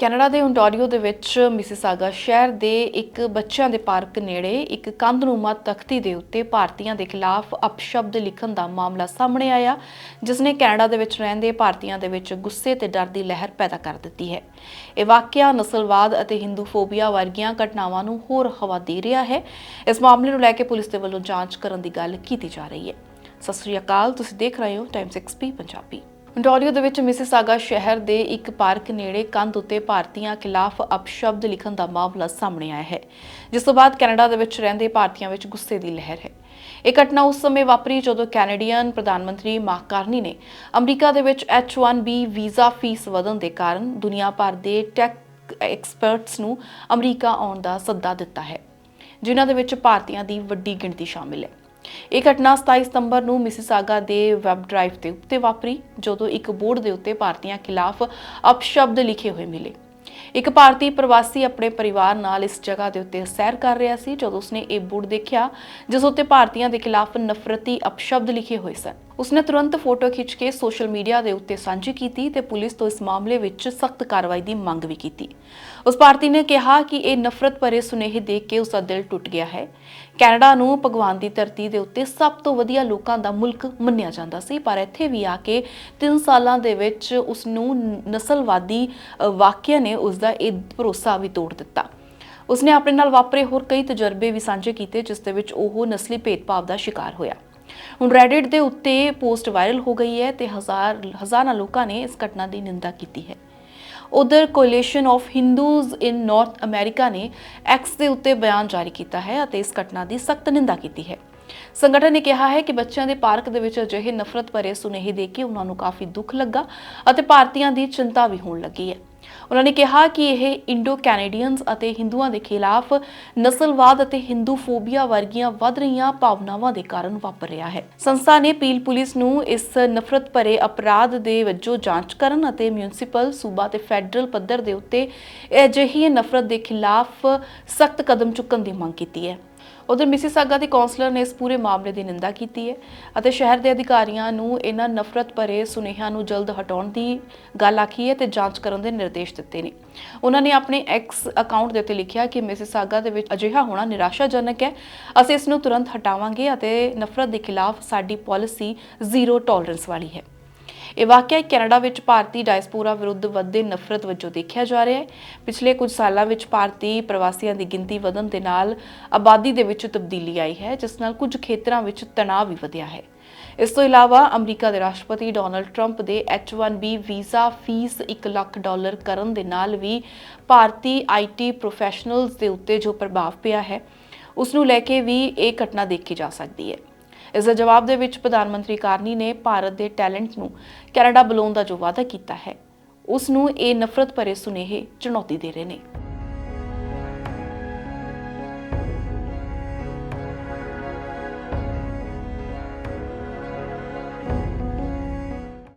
Canada ਦੇ Ontario ਦੇ ਵਿੱਚ ਮਿਸਿਸਾਗਾ ਸ਼ਹਿਰ ਦੇ ਇੱਕ ਬੱਚਿਆਂ ਦੇ ਪਾਰਕ ਨੇੜੇ ਇੱਕ ਕੰਧਨੁਮਾ ਤਖਤੀ ਦੇ ਉੱਤੇ ਭਾਰਤੀਆਂ ਦੇ ਖਿਲਾਫ ਅਪਸ਼ਬਦ ਲਿਖਣ ਦਾ ਮਾਮਲਾ ਸਾਹਮਣੇ ਆਇਆ, ਜਿਸ ਨੇ ਕੈਨੇਡਾ ਦੇ ਵਿੱਚ ਰਹਿੰਦੇ ਭਾਰਤੀਆਂ ਦੇ ਵਿੱਚ ਗੁੱਸੇ ਤੇ ਡਰ ਦੀ ਲਹਿਰ ਪੈਦਾ ਕਰ ਦਿੱਤੀ ਹੈ। ਇਹ ਵਾਕਿਆ ਨਸਲਵਾਦ ਅਤੇ ਹਿੰਦੂਫੋਬੀਆ ਵਰਗੀਆਂ ਘਟਨਾਵਾਂ ਨੂੰ ਹੋਰ ਹਵਾ ਦੇ ਰਿਹਾ ਹੈ। ਇਸ ਮਾਮਲੇ ਨੂੰ ਲੈ ਕੇ ਪੁਲਿਸ ਦੇ ਵੱਲੋਂ ਜਾਂਚ ਕਰਨ ਦੀ ਗੱਲ ਕੀਤੀ ਜਾ ਰਹੀ ਹੈ। ਸਤਿ ਸ੍ਰੀ ਅਕਾਲ, ਤੁਸੀਂ ਦੇਖ ਰਹੇ ਹੋ ਟਾਈਮਸ ਐਕਸਪੀ ਪੰਜਾਬੀ। Ontario ਦੇ ਵਿੱਚ ਮਿਸਿਸਾਗਾ ਸ਼ਹਿਰ ਦੇ ਇੱਕ ਪਾਰਕ ਨੇੜੇ ਕੰਧ ਉੱਤੇ ਭਾਰਤੀਆਂ ਖਿਲਾਫ ਅਪਸ਼ਬਦ ਲਿਖਣ ਦਾ ਮਾਮਲਾ ਸਾਹਮਣੇ ਆਇਆ ਹੈ, ਜਿਸ ਤੋਂ ਬਾਅਦ ਕੈਨੇਡਾ ਦੇ ਵਿੱਚ ਰਹਿੰਦੇ ਭਾਰਤੀਆਂ ਵਿੱਚ ਗੁੱਸੇ ਦੀ ਲਹਿਰ ਹੈ। ਇਹ ਘਟਨਾ ਉਸ ਸਮੇਂ ਵਾਪਰੀ ਜਦੋਂ ਕੈਨੇਡੀਅਨ ਪ੍ਰਧਾਨ ਮੰਤਰੀ ਮਾਰਕ ਕਾਰਨੀ ਨੇ ਅਮਰੀਕਾ ਦੇ ਵਿੱਚ H1B ਵੀਜ਼ਾ ਫੀਸ ਵਧਣ ਦੇ ਕਾਰਨ ਦੁਨੀਆ ਭਰ ਦੇ ਟੈਕ ਐਕਸਪਰਟਸ ਨੂੰ ਅਮਰੀਕਾ ਆਉਣ ਦਾ ਸੱਦਾ ਦਿੱਤਾ ਹੈ, ਜਿਨ੍ਹਾਂ ਦੇ ਵਿੱਚ ਭਾਰਤੀਆਂ ਦੀ ਵੱਡੀ ਗਿਣਤੀ ਸ਼ਾਮਿਲ ਹੈ। ਇਹ ਘਟਨਾ 27 ਸਤੰਬਰ ਨੂੰ ਮਿਸਿਸਾਗਾ ਦੇ ਵੈਬ ਡਰਾਈਵ ਦੇ ਉੱਤੇ ਵਾਪਰੀ, ਜਦੋਂ ਇੱਕ ਬੋਰਡ ਦੇ ਉੱਤੇ ਭਾਰਤੀਆਂ ਖਿਲਾਫ ਅਪਸ਼ਬਦ ਲਿਖੇ ਹੋਏ ਮਿਲੇ। ਇੱਕ ਭਾਰਤੀ ਪ੍ਰਵਾਸੀ ਆਪਣੇ ਪਰਿਵਾਰ ਨਾਲ ਇਸ ਜਗ੍ਹਾ ਦੇ ਉੱਤੇ ਸੈਰ ਕਰ ਰਿਹਾ ਸੀ, ਜਦੋਂ ਉਸਨੇ ਇਹ ਬੋਰਡ ਦੇਖਿਆ, ਜਿਸ ਉੱਤੇ ਭਾਰਤੀਆਂ ਦੇ ਖਿਲਾਫ ਨਫ਼ਰਤੀ ਅਪਸ਼ਬਦ ਲਿਖੇ ਹੋਏ ਸਨ। ਉਸਨੇ ਤੁਰੰਤ ਫੋਟੋ ਖਿੱਚ ਕੇ ਸੋਸ਼ਲ ਮੀਡੀਆ ਦੇ ਉੱਤੇ ਸਾਂਝੀ ਕੀਤੀ ਤੇ ਪੁਲਿਸ ਤੋਂ ਇਸ ਮਾਮਲੇ ਵਿੱਚ ਸਖਤ ਕਾਰਵਾਈ ਦੀ ਮੰਗ ਵੀ ਕੀਤੀ। ਉਸ ਭਾਰਤੀ ਨੇ ਕਿਹਾ ਕਿ ਇਹ ਨਫ਼ਰਤ ਭਰੇ ਸੁਨੇਹੇ ਦੇਖ ਕੇ ਉਸਦਾ ਦਿਲ ਟੁੱਟ ਗਿਆ ਹੈ। ਕੈਨੇਡਾ ਨੂੰ ਭਗਵਾਨ ਦੀ ਧਰਤੀ ਦੇ ਉੱਤੇ ਸਭ ਤੋਂ ਵਧੀਆ ਲੋਕਾਂ ਦਾ ਮੁਲਕ ਮੰਨਿਆ ਜਾਂਦਾ ਸੀ, ਪਰ ਇੱਥੇ ਵੀ ਆ ਕੇ 3 ਸਾਲਾਂ ਦੇ ਵਿੱਚ ਉਸ ਨੂੰ ਨਸਲਵਾਦੀ ਵਾਕਿਆ ਨੇ ਉਸ ਦਾ ਇਹ ਭਰੋਸਾ ਵੀ ਤੋੜ ਦਿੱਤਾ। ਉਸਨੇ ਆਪਣੇ ਨਾਲ ਵਾਪਰੇ ਹੋਰ ਕਈ ਤਜਰਬੇ ਵੀ ਸਾਂਝੇ ਕੀਤੇ, ਜਿਸ ਦੇ ਵਿੱਚ ਉਹ ਨਸਲੀ ਭੇਦਭਾਵ ਦਾ ਸ਼ਿਕਾਰ ਹੋਇਆ। ਹੁਣ ਰੈਡਿਟ ਦੇ ਉੱਤੇ ਪੋਸਟ ਵਾਇਰਲ ਹੋ ਗਈ ਹੈ ਤੇ ਹਜ਼ਾਰ, ਹਜ਼ਾਰਾਂ ਲੋਕਾਂ ਨੇ ਇਸ ਘਟਨਾ ਦੀ ਨਿੰਦਾ ਕੀਤੀ ਹੈ। ਉਧਰ coalition of Hindus in North America ਨੇ ਐਕਸ ਦੇ ਉੱਤੇ ਬਿਆਨ ਜਾਰੀ ਕੀਤਾ ਹੈ ਅਤੇ ਇਸ ਘਟਨਾ ਦੀ ਸਖਤ ਨਿੰਦਾ ਕੀਤੀ ਹੈ। ਸੰਗਠਨ ਨੇ ਕਿਹਾ ਹੈ ਕਿ ਬੱਚਿਆਂ ਦੇ ਪਾਰਕ ਦੇ ਵਿੱਚ ਅਜਿਹੇ ਨਫ਼ਰਤ ਭਰੇ ਸੁਨੇਹੇ ਦੇ ਕੇ ਉਹਨਾਂ ਨੂੰ ਕਾਫੀ ਦੁੱਖ ਲੱਗਾ ਅਤੇ ਭਾਰਤੀਆਂ ਦੀ ਚਿੰਤਾ ਵੀ ਹੋਣ ਲੱਗੀ ਹੈ। ਉਹਨਾਂ ਨੇ ਕਿਹਾ ਕਿ ਇਹ ਇੰਡੋ ਕੈਨੇਡੀਅਨਸ ਅਤੇ ਹਿੰਦੂਆਂ ਦੇ ਖਿਲਾਫ ਨਸਲਵਾਦ ਅਤੇ ਹਿੰਦੂ ਫੋਬੀਆ ਵਰਗੀਆਂ ਵੱਧ ਰਹੀਆਂ ਭਾਵਨਾਵਾਂ ਦੇ ਕਾਰਨ ਵਾਪਰ ਰਿਹਾ ਹੈ। ਸੰਸਥਾ ਨੇ ਪੀਲ ਪੁਲਿਸ ਨੂੰ ਇਸ ਨਫ਼ਰਤ ਭਰੇ ਅਪਰਾਧ ਦੇ ਵਜੋਂ ਜਾਂਚ ਕਰਨ ਅਤੇ ਮਿਊਨਿਸਪਲ ਸੂਬਾ ਤੇ ਫੈਡਰਲ ਪੱਧਰ ਦੇ ਉੱਤੇ ਅਜਿਹੀ ਨਫ਼ਰਤ ਦੇ ਖਿਲਾਫ ਸਖਤ ਕਦਮ ਚੁੱਕਣ ਦੀ ਮੰਗ ਕੀਤੀ ਹੈ। ਉਧਰ ਮਿਸਿਸਾਗਾ ਦੀ ਕਾਉਂਸਲਰ ਨੇ ਇਸ ਪੂਰੇ ਮਾਮਲੇ ਦੀ ਨਿੰਦਾ ਕੀਤੀ ਹੈ ਅਤੇ ਸ਼ਹਿਰ ਦੇ ਅਧਿਕਾਰੀਆਂ ਨੂੰ ਇਹਨਾਂ ਨਫ਼ਰਤ ਭਰੇ ਸੁਨੇਹਿਆਂ ਨੂੰ ਜਲਦ ਹਟਾਉਣ ਦੀ ਗੱਲ ਆਖੀ ਹੈ ਤੇ ਜਾਂਚ ਕਰਨ ਦੇ ਨਿਰਦੇਸ਼ ਦਿੱਤੇ ਨੇ। ਉਹਨਾਂ ਨੇ ਆਪਣੇ ਐਕਸ ਅਕਾਊਂਟ ਦੇ ਉੱਤੇ ਲਿਖਿਆ ਕਿ ਮਿਸਿਸਾਗਾ ਦੇ ਵਿੱਚ ਅਜਿਹਾ ਹੋਣਾ ਨਿਰਾਸ਼ਾਜਨਕ ਹੈ। ਅਸੀਂ ਇਸ ਨੂੰ ਤੁਰੰਤ ਹਟਾਵਾਂਗੇ ਅਤੇ ਨਫ਼ਰਤ ਦੇ ਖਿਲਾਫ ਸਾਡੀ ਪਾਲਿਸੀ ਜ਼ੀਰੋ ਟੋਲਰੈਂਸ ਵਾਲੀ ਹੈ। ਇਹ ਵਾਕਿਆ ਕੈਨੇਡਾ ਵਿੱਚ ਭਾਰਤੀ ਡਾਇਸਪੋਰਾ ਵਿਰੁੱਧ ਵੱਧਦੇ ਨਫ਼ਰਤ ਵਜੋਂ ਦੇਖਿਆ ਜਾ ਰਿਹਾ ਹੈ। ਪਿਛਲੇ ਕੁਝ ਸਾਲਾਂ ਵਿੱਚ ਭਾਰਤੀ ਪ੍ਰਵਾਸੀਆਂ ਦੀ ਗਿਣਤੀ ਵਧਣ ਦੇ ਨਾਲ ਆਬਾਦੀ ਦੇ ਵਿੱਚ ਤਬਦੀਲੀ ਆਈ ਹੈ, ਜਿਸ ਨਾਲ ਕੁਝ ਖੇਤਰਾਂ ਵਿੱਚ ਤਣਾਅ ਵੀ ਵਧਿਆ ਹੈ। ਇਸ ਤੋਂ ਇਲਾਵਾ ਅਮਰੀਕਾ ਦੇ ਰਾਸ਼ਟਰਪਤੀ ਡੋਨਲਡ ਟਰੰਪ ਦੇ H1B visa fees 1 lakh dollar ਕਰਨ ਦੇ ਨਾਲ ਵੀ ਭਾਰਤੀ ਆਈਟੀ ਪ੍ਰੋਫੈਸ਼ਨਲਜ਼ ਦੇ ਉੱਤੇ ਜੋ ਪ੍ਰਭਾਵ ਪਿਆ ਹੈ, ਉਸ ਨੂੰ ਲੈ ਕੇ ਵੀ ਇਹ ਘਟਨਾ ਦੇਖੀ ਜਾ ਸਕਦੀ ਹੈ। ਇਸ ਦੇ ਜਵਾਬ ਦੇ ਵਿੱਚ ਪ੍ਰਧਾਨ ਮੰਤਰੀ ਕਾਰਨੀ ਨੇ ਭਾਰਤ ਦੇ ਟੈਲੈਂਟ ਨੂੰ ਕੈਨੇਡਾ ਬੁਲਾਉਣ ਦਾ ਜੋ ਵਾਅਦਾ ਕੀਤਾ ਹੈ, ਉਸ ਨੂੰ ਇਹ ਨਫ਼ਰਤ ਭਰੇ ਸੁਨੇਹੇ ਚੁਣੌਤੀ ਦੇ ਰਹੇ ਨੇ।